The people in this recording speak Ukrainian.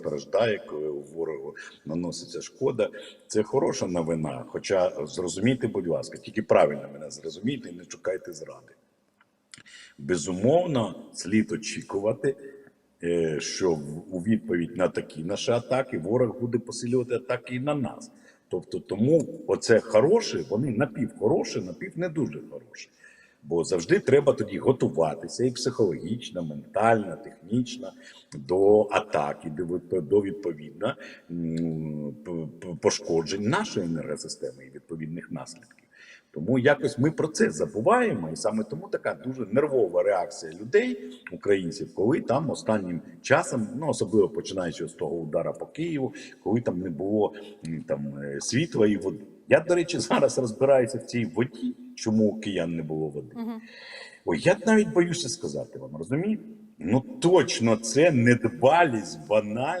страждає, коли ворогу наноситься шкода. Це хороша новина. Хоча зрозумійте, будь ласка, тільки правильно мене зрозумійте і не шукайте зради. Безумовно, слід очікувати, е, що у відповідь на такі наші атаки ворог буде посилювати атаки і на нас. Тобто, тому оце хороше, вони напівхороші, напів не дуже хороші. Бо завжди треба тоді готуватися і психологічно, ментально, технічно до атаки, до відповідно пошкоджень нашої енергосистеми і відповідних наслідків. Тому якось ми про це забуваємо, і саме тому така дуже нервова реакція людей, українців, коли там останнім часом, ну особливо починаючи з того удара по Києву, коли там не було там е, світла і води. Я, до речі, зараз розбираюся в цій воді, чому у киян не було води. Ой, я навіть боюся сказати вам, розумієте? Ну точно це недбалість банальна.